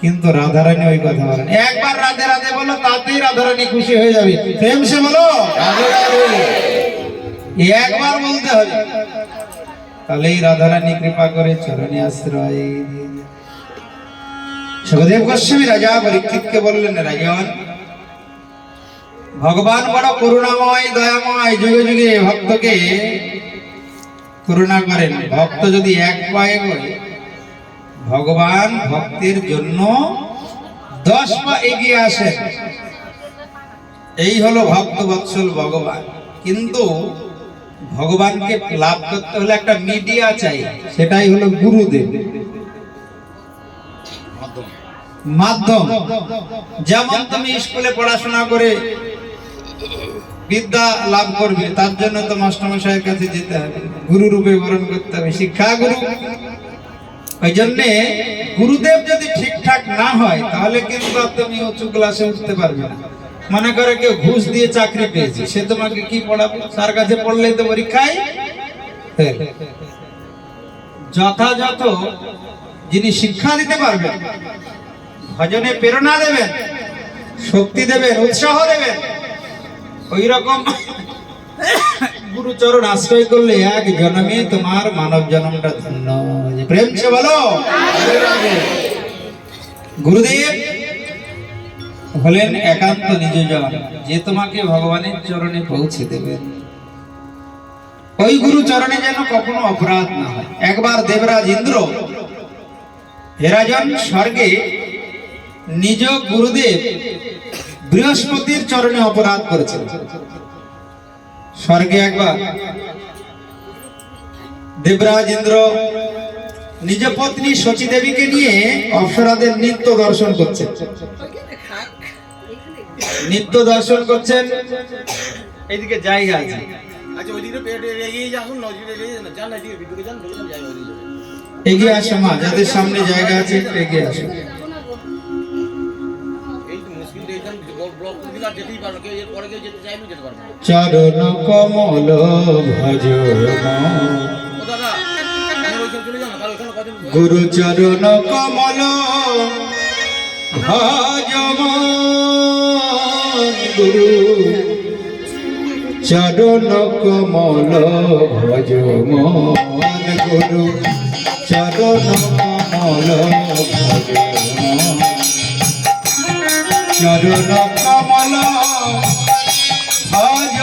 কিন্তু রাধারানী ওই কথা বলেন। একবার রাধে রাধে বলো তাতেই রাধারানী খুশি হয়ে যাবে। প্রেম সে বলো। একবার বলতে হবে। তাহলেই রাধারানী কৃপা করে চরণে আশ্রয়। সুখদেব গোস্বামী রাজা পরীক্ষিতকে বললেন রাজন ভগবান বড় করুণাময় দয়াময় যুগে যুগে ভক্তকে করুণা করেন। ভক্ত যদি এক পায়ে করে ভগবান ভক্তের জন্য দশ পা এগিয়ে আসেন। এই হলো ভক্ত বৎসল ভগবান। কিন্তু ভগবানকে লাভ করতে হলে একটা মিডিয়া চাই সেটাই হলো গুরুদেব। মাধ্যম। যেমন তুমি স্কুলে পড়াশোনা করে বিদ্যা লাভ করবে তার জন্য তো মাস্টারমশাইয়ের কাছে যেতে হবে। গুরু রূপে বরণ করতে হবে। শিক্ষা গুরু ওই জন্যে গুরুদেব যদি ঠিকঠাক না হয়, তাহলে কিন্তু তুমি উঁচু ক্লাসে উঠতে পারবে না। মনে করে কেউ ঘুষ দিয়ে চাকরি পেয়েছে, সে তোমাকে কি পড়াবে? তার কাছে পড়লেই তো পরীক্ষায় যথাযথ যিনি শিক্ষা দিতে পারবেন, ভজনে প্রেরণা দেবেন, শক্তি দেবেন, উৎসাহ দেবেন ওই রকম গুরুচরণ আশ্রয় করলে এক জন্মে তোমার মানব জন্মটা ধন্য প্রেম সে বলো গুরুদেব, হলেন একান্ত নিজজন, যে তোমাকে ভগবানের চরণে পৌঁছে দেবেন ওই গুরু চরণে যেন কখনো অপরাধ না হয়। একবার দেবরাজ ইন্দ্র, হেরাজন স্বর্গে নিজ গুরুদেব বৃহস্পতির চরণে অপরাধ করেছেন স্বর্গে একবার। দেবরাজ ইন্দ্র নিজ পত্নী শচী দেবীকে নিয়ে অপ্সরাদের নিত্য দর্শন করছেন। নিত্য দর্শন করছেন। এইদিকে জায়গা আছে আচ্ছা ওইদিকে এগিয়ে আসো মা যাদের সামনে জায়গা আছে এগিয়ে আসো যেতেই পারবে কেউ এর পরে কেউ যেতে চাইলে যেতে পারবে না। চরণ কমল ভজ ও দাদা আপনি ওইখানে চলে যান না? ওখানে কদিন গুরু চরণ কমল ভজ গুরু চরণ কমল ভজ মন গুরু চরণ কমল ভজ চরণ কমল ভজ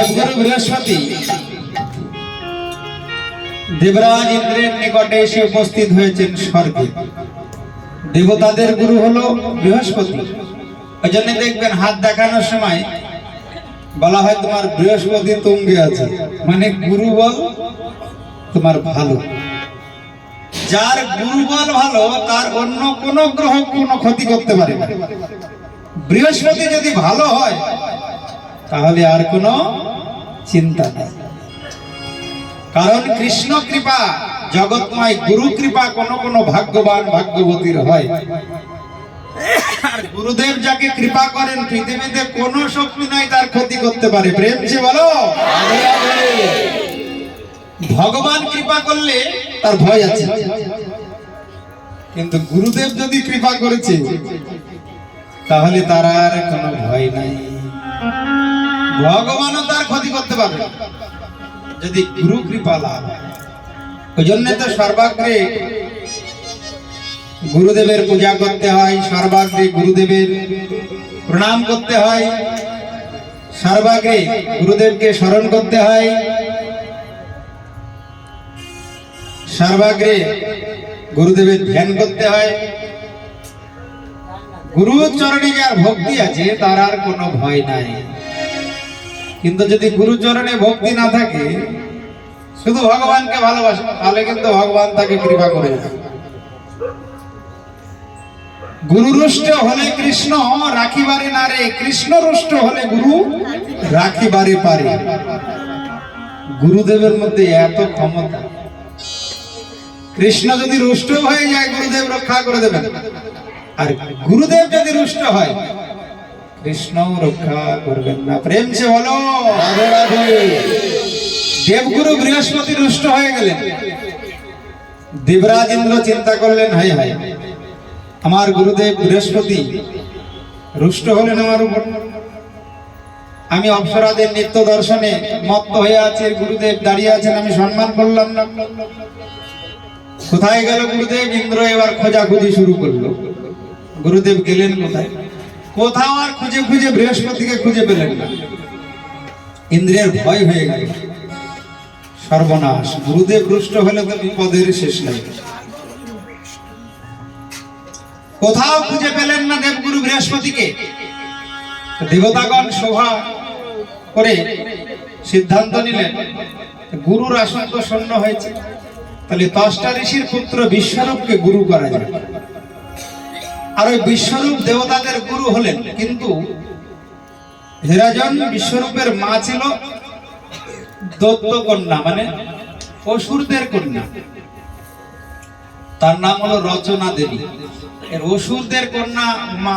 দেবগুরু বৃহস্পতি। দেবরাজ ইন্দ্রের নিকটে এসে উপস্থিত হয়েছেন স্বর্গে। দেবতাদের গুরু হলো বৃহস্পতি। ওই জন্য দেখবেন হাত দেখানোর সময় বলা হয়, তোমার বৃহস্পতি তুঙ্গে আছে। মানে গুরু বল তোমার ভালো। যার গুরু বল ভালো, তার অন্য কোন গ্রহ কোনো ক্ষতি করতে পারে না। বৃহস্পতি যদি ভালো হয় তাহলে আর কোনো চিন্তা নেই। কারণ কৃষ্ণ কৃপা, জগৎময় গুরু কৃপা কোন কোন ভাগ্যবান ভাগ্যবতীর হয়। আর গুরুদেব যাকে কৃপা করেন, পৃথিবীতে কোন শক্তি নাই, তার ক্ষতি করতে পারে। প্রেম যে বলো? ভগবান কৃপা করলে তার ভয় আছে। কিন্তু গুরুদেব যদি কৃপা করেছে, তাহলে তার আর কোনো ভয় নাই। ভগবানও তার ক্ষতি করতে পারবে। যদি গুরু কৃপা লাভ ওই জন্য তো সর্বাগ্রে গুরুদেবের পূজা করতে হয়, সর্বাগ্রে গুরুদেবের প্রণাম করতে হয়, সর্বাগ্রে গুরুদেবকে স্মরণ করতে হয়, সর্বাগ্রে গুরুদেবের ধ্যান করতে হয়। গুরু চরণে যার ভক্তি আছে? তার আর কোনো ভয় নাই। কিন্তু যদি গুরু চরণে ভক্তি না থাকে, শুধু ভগবানকে ভালোবাসে, তাহলে কিন্তু ভগবান তাকে কৃপা করে দেয়। গুরু রুষ্ট হলে কৃষ্ণ রাখিবারে না রে কৃষ্ণ রুষ্ট হলে গুরু রাখিবারে পারে। গুরুদেবের মধ্যে এত ক্ষমতা। কৃষ্ণ যদি রুষ্ট হয়ে যায়, গুরুদেব রক্ষা করে দেবেন। আর গুরুদেব যদি রুষ্ট হয় কৃষ্ণ রক্ষা করবেন না। প্রেম সে বলো রাধে দেবগুরু বৃহস্পতি রুষ্ট হয়ে গেলেন। দেবরাজ ইন্দ্র চিন্তা করলেন হাই হাই আমার গুরুদেব বৃহস্পতি রুষ্ট হলেন আমার উপর। আমি অপ্সরাদের নিত্য দর্শনে মত্ত হয়ে আছে, গুরুদেব দাঁড়িয়ে আছেন, আমি সম্মান করলাম না। কোথায় গেল গুরুদেব? ইন্দ্র এবার খোঁজাখুঁজি শুরু করল। গুরুদেব গেলেন কোথায়? কোথাও আর খুঁজে খুঁজে বৃহস্পতিকে খুঁজে পেলেন না। ইন্দ্রের ভয় হয়ে গেল। সর্বনাশ, গুরুদেব রুষ্ট হলে তো বিপদের শেষ নাই। কোথাও খুঁজে পেলেন না দেবগুরু বৃহস্পতিকে। দেবতাগণ শোভা করে সিদ্ধান্ত নিলেন, গুরুর আসন তো শূন্য হয়েছে। তাহলে দশটা ঋষির পুত্র বিশ্বরূপকে গুরু করা যায় আর ওই বিশ্বরূপ দেবতাদের গুরু হলেন, কিন্তু হেরাজন বিশ্বরূপের মা ছিল দত্ত কন্যা মানে অসুরদের কন্যা। তার নাম হলো রচনা দেবী। এর অসুরদের কন্যা মা।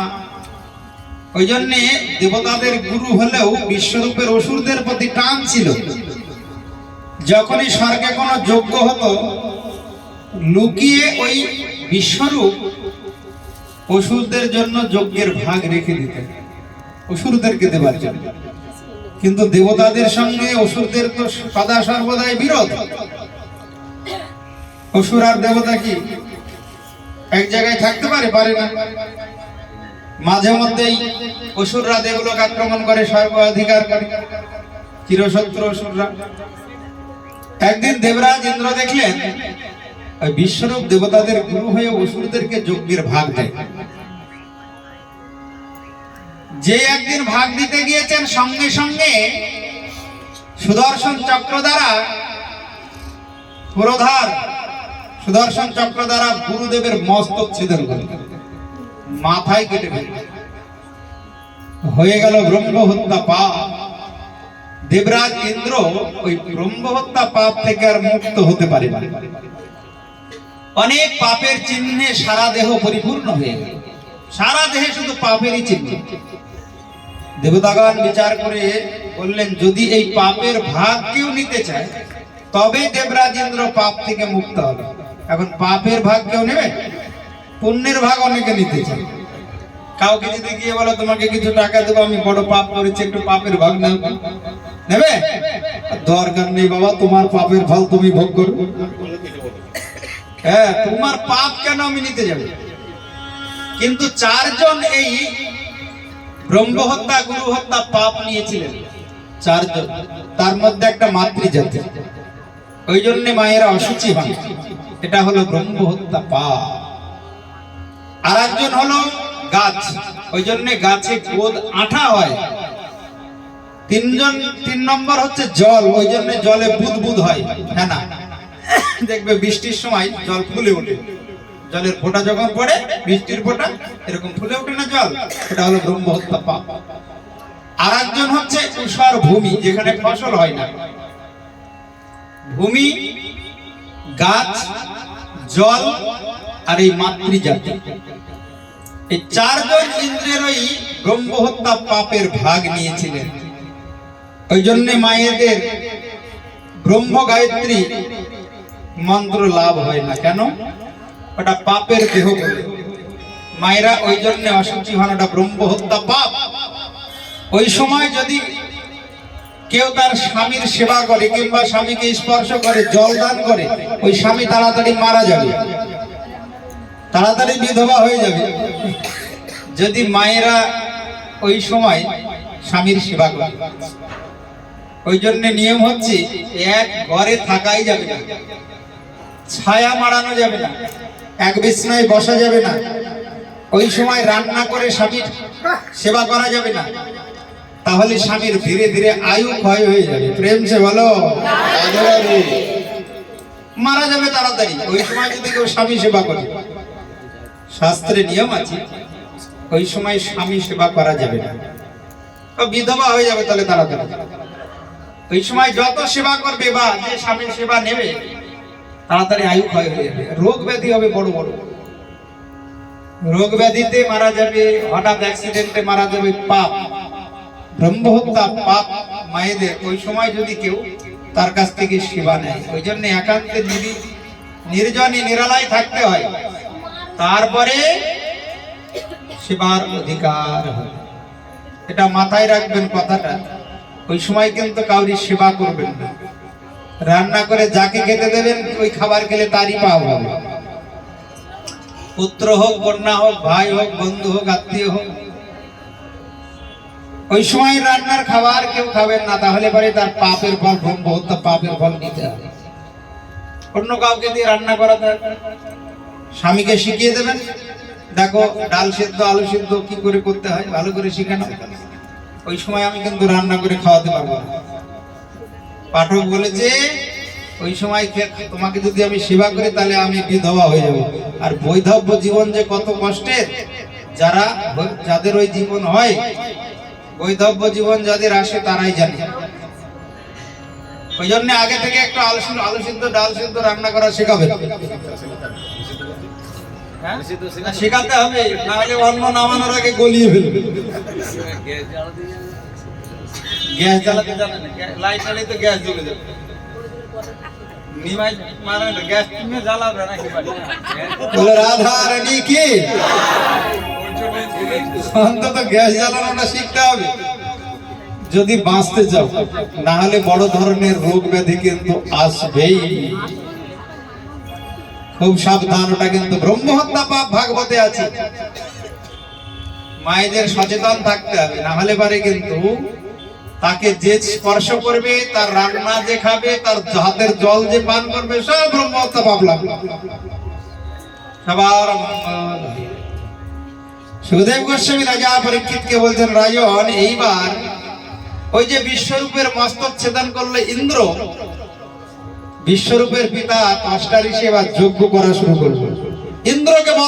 ওই জন্যে দেবতাদের গুরু হলেও বিশ্বরূপের অসুরদের প্রতি টান ছিল। যখনই স্বর্গে কোনো যজ্ঞ হতো, লুকিয়ে ওই বিশ্বরূপ অসুরদের জন্য যজ্ঞের ভাগ রেখে দিতেন। অসুরদেরকে দেবার জন্য। কিন্তু দেবতাদের সঙ্গে অসুরদের তো সদা সর্বদাই বিরোধ। অসুর আর দেবতা কি? এক জায়গায় থাকতে পারে পারে না। মাঝে মধ্যেই অসুররা দেবলোক আক্রমণ করে সর্ব অধিকার করে। চিরশত্রু অসুররা। একদিন দেবরাজ ইন্দ্র দেখলেন বিশ্বরূপ দেবতাদের গুরু হয়ে অসুরদেরকে যজ্ঞের ভাগ দেয়। যে একদিন ভাগ দিতে গিয়েছেন, সঙ্গে সঙ্গে সুদর্শন চক্র দ্বারা পুরোধার, সুদর্শন চক্র দ্বারা গুরুদেবের মস্তক ছেদন করে। মাথায় কেটে ফেলল হয়ে গেল ব্রহ্ম হত্যা পাপ। দেবরাজ ইন্দ্র ওই ব্রহ্ম হত্যা পাপ থেকে আর মুক্ত হতে পারে অনেক পাপের চিহ্নে সারা দেহ পরিপূর্ণ হয়ে গেল। সারা দেহে শুধু পাপেরই চিহ্ন। দেবতাগণ বিচার করে বললেন, যদি এই পাপের ভাগ কেউ নিতে চায়, তবে দেবরাজ ইন্দ্র পাপ থেকে মুক্ত হবে। এখন পাপের ভাগ কেউ নেবে? পুণ্যের ভাগ অনেকে নিতে চায়। কাউকে যদি গিয়ে বলো, তোমাকে কিছু টাকা দেবো, আমি বড় পাপ করেছি, একটু পাপের ভাগ নেব? নেবে দরকার নেই বাবা, তোমার পাপের ফল তুমি ভোগ করো। হ্যাঁ তোমার পাপ কেন আমি নিতে যাব? কিন্তু চারজন এই ব্রহ্ম হত্যা, গুরু হত্যা পাপ নিয়েছিলেন। চারজন। তার মধ্যে একটা মাতৃজাতি। ওই জন্য মায়েরা অসুচি হন। এটা হলো ব্রহ্ম হত্যা পাপ। আর একজন হলো গাছ। ওই জন্য গাছে গোদ আঠা হয়। তিনজন, তিন নম্বর হচ্ছে জল। ওই জন্য জলে বুদ বুদ হয়। হ্যাঁ না? দেখবে বৃষ্টির সময় জল ফুলে ওঠে। জলের ফোঁটা যখন পড়ে, বৃষ্টির ফোঁটা, এরকম ফুলে ওঠে না জল? এটা হলো ব্রহ্ম হত্যা পাপ। আর একজন হচ্ছে উষার ভূমি, যেখানে ফসল হয় না। ভূমি, গাছ, জল আর এই মাতৃজাতি। এই চারজন ইন্দ্রের ওই ব্রহ্ম হত্যা পাপের ভাগ নিয়েছিলেন। ওই জন্য মায়েদের ব্রহ্ম গায়ত্রী মন্ত্র লাভ হয় না। কেন? ওটা পাপের দেহ বলে। মায়েরা ওই জন্য অসুচি হন, ওটা ব্রহ্ম হত্যা পাপ। ওই সময় যদি কেউ তার স্বামীর সেবা করে কিংবা স্বামীকে স্পর্শ করে, জল দান করে, ওই স্বামী তাড়াতাড়ি মারা যাবে। তাড়াতাড়ি বিধবা হয়ে যাবে। যদি মায়েরা ওই সময় স্বামীর সেবা করে। ওই জন্য নিয়ম হচ্ছে, এক ঘরে থাকাই যাবে না। ছায়া মারানো যাবে না। এক বিছনায় বসা যাবে না। ওই সময় রান্না করে স্বামীর সেবা করা যাবে না। তাহলে স্বামীর ধীরে ধীরে আয়ু ক্ষয় হয়ে যাবে। প্রেম সে বলো? মারা যাবে তাড়াতাড়ি। ওই সময় যদি কেউ স্বামী সেবা করে। শাস্ত্রে নিয়ম আছে, ওই সময় স্বামী সেবা করা যাবে না। বিধবা হয়ে যাবে তাহলে তাড়াতাড়ি। ওই সময় যত সেবা করবে বা যে স্বামীর সেবা নেবে তাড়াতাড়ি আয়ু ক্ষয় হয়ে যাবে রোগ ব্যাধি হবে বড় বড়। রোগ ব্যাধিতে মারা যাবে, হঠাৎ অ্যাক্সিডেন্টে মারা যাবে পাপ। ব্রহ্মহত্যা, পাপ মায়েদের। ওই সময় যদি কেউ তার কাছ থেকে সেবা নেয়, ওই জন্য একান্তে নিরি- নির্জনে নিরালায় থাকতে হয়। তারপরে সেবার অধিকার হয় এটা মাথায় রাখবেন কথাটা। ওই সময় কিন্তু কাউরি সেবা করবেন না। রান্না করে যাকে খেতে দেবেন, ওই খাবার খেলে তারই পাপ হবে। পুত্র হোক, কন্যা হোক, ভাই হোক, বন্ধু হোক, আত্মীয় হোক। ওই সময় রান্নার খাবার কেউ খাবেন না, তাহলে পরে তার পাপের ফল ব্রহ্ম হত্যা পাপের ফল নিতে হবে। অন্য কাউকে দিয়ে রান্না করাতে হবে। স্বামীকে শিখিয়ে দেবেন, দেখো ডাল সেদ্ধ, আলু সেদ্ধ কি করে করতে হয়, ভালো করে শিখানো ওই সময় আমি কিন্তু রান্না করে খাওয়াতে পারব না। পাঠক বলেছে ওই সময় তোমাকে যদি আমি সেবা করি, তাহলে আমি বিধবা হয়ে যাব। আর বৈধব্য জীবন যে কত কষ্টের, যারা যাদের ওই জীবন হয়, বৈধব্য জীবন যাদের আসে, তারাই জানে। ওই জন্য আগে থেকে একটু আলু আলু সিদ্ধ ডাল সিদ্ধ রান্না করা শেখাবে হ্যাঁ? শেখাতে হবে, না হলে অন্ন নামানোর আগে গলিয়ে ফেলবে। গ্যাস জ্বালাতে জানে না। লাইট জ্বালিয়ে তো গ্যাস জ্বলে যাবে। নিমাই গ্যাস তুমি জ্বালাবে কি? অন্তত গ্যাস জ্বালানোটা শিখতে হবে। যদি বাঁচতে চাও না হলে বড় ধরনের রোগ ব্যাধি কিন্তু আসবেই। খুব সাবধান, ওটা কিন্তু ব্রহ্মহত্যা পাপ ভাগবতে আছে। মায়েদের সচেতন থাকতে হবে না হলে পারে কিন্তু তাকে যে স্পর্শ করবে, তার রান্না যে খাবে, তার হাতের জল যে পান করবে, সব সবার মঙ্গল সুখদেব গোস্বামী রাজা পরীক্ষিতকে বলছেন রাজন এইবার ওই যে বিশ্বরূপের মস্তক ছেদন করলে ইন্দ্র, বিশ্বরূপের পিতা পাঁচটা ঋষি এবার যজ্ঞ করা শুরু করবে ইন্দ্রকে